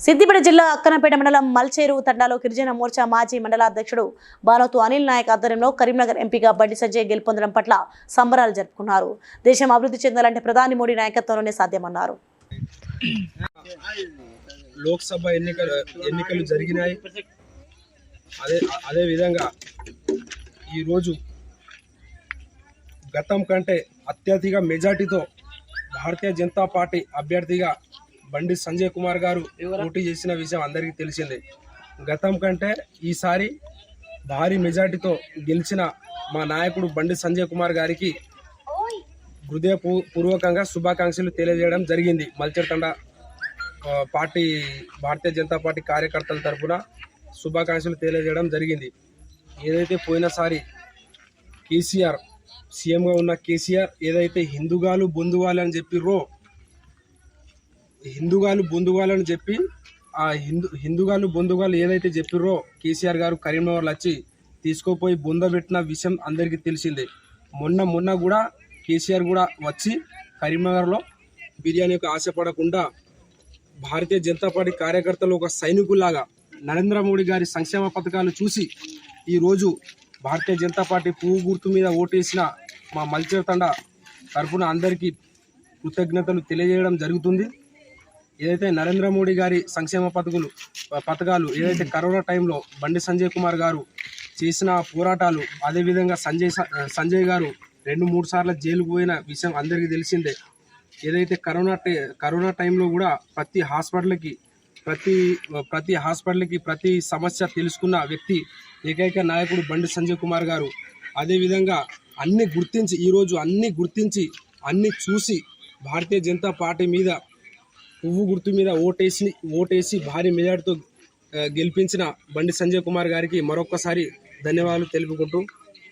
సిద్దిపేట జిల్లా అక్కనపేట మండలం మల్చేరు తండాలో గిరిజన మోర్చా మాజీ మండల అధ్యక్షుడు బానోతు అనిల్ నాయక్ ఆధ్వర్యంలో కరీంనగర్ ఎంపీగా బండి సంజయ్ గెలుపొందడం పట్ల సంబరాలు జరుపుకున్నారు. దేశం అభివృద్ధి చెందాలంటే ప్రధాని మోడీ నాయకత్వంలోనే సాధ్యమన్నారు. లోక్సభ ఎన్నికలు ఎన్నికలు జరిగినాయి. అదే అదే విధంగా ఈరోజు గతం కంటే అత్యధిక మెజార్టీతో భారతీయ జనతా పార్టీ అభ్యర్థిగా బండి సంజయ్ కుమార్ గారు పోటీ చేసిన విషయం అందరికీ తెలిసిందే. గతం కంటే ఈసారి భారీ మెజార్టీతో గెలిచిన మా నాయకుడు బండి సంజయ్ కుమార్ గారికి హృదయ పూ- పూర్వకంగా శుభాకాంక్షలు తెలియజేయడం జరిగింది. మల్చర్తండ పార్టీ భారతీయ జనతా పార్టీ కార్యకర్తల తరఫున శుభాకాంక్షలు తెలియజేయడం జరిగింది. ఏదైతే పోయినసారి కేసీఆర్ సీఎంగా ఉన్న కేసీఆర్ ఏదైతే హిందుగాలు బొందుగాలు అని చెప్పిర్రో హిందుగాలు బొందుగాలు అని చెప్పి ఆ హిందూ హిందుగాలు బొందుగాలు ఏదైతే చెప్పిర్రో కేసీఆర్ గారు కరీంనగర్లో వచ్చి తీసుకోపోయి బొంద పెట్టిన విషయం అందరికీ తెలిసిందే. మొన్న మొన్న కూడా కేసీఆర్ కూడా వచ్చి కరీంనగర్లో బిర్యానీకి ఆశపడకుండా భారతీయ జనతా పార్టీ కార్యకర్తలు ఒక సైనికుల్లాగా నరేంద్ర మోడీ గారి సంక్షేమ పథకాలు చూసి ఈరోజు భారతీయ జనతా పార్టీ పువ్వు గుర్తు మీద ఓటేసిన మా మల్చర్ తండ తరఫున అందరికీ కృతజ్ఞతలు తెలియజేయడం జరుగుతుంది. ఏదైతే నరేంద్ర మోడీ గారి సంక్షేమ పథకాలు పథకాలు ఏదైతే కరోనా టైంలో బండి సంజయ్ కుమార్ గారు చేసిన పోరాటాలు అదేవిధంగా సంజయ్ సంజయ్ గారు రెండు మూడు సార్లు జైలుకు పోయిన విషయం అందరికీ తెలిసిందే. ఏదైతే కరోనా టై కరోనా టైంలో కూడా ప్రతి హాస్పిటల్కి ప్రతి ప్రతి హాస్పిటల్కి ప్రతి సమస్య తెలుసుకున్న వ్యక్తి ఏకైక నాయకుడు బండి సంజయ్ కుమార్ గారు. అదేవిధంగా అన్ని గుర్తించి ఈరోజు అన్ని గుర్తించి అన్ని చూసి భారతీయ జనతా పార్టీ మీద పువ్వు గుర్తు మీద ఓటేసి ఓటేసి భారీ మెజార్టీతో గెలిపించిన బండి సంజయ్ కుమార్ గారికి మరొకసారి ధన్యవాదాలు తెలుపుకుంటూ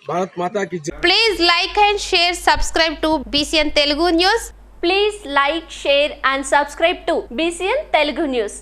భారత్ మాతాకి please like and share subscribe to BCN Telugu news please like share and subscribe to BCN Telugu news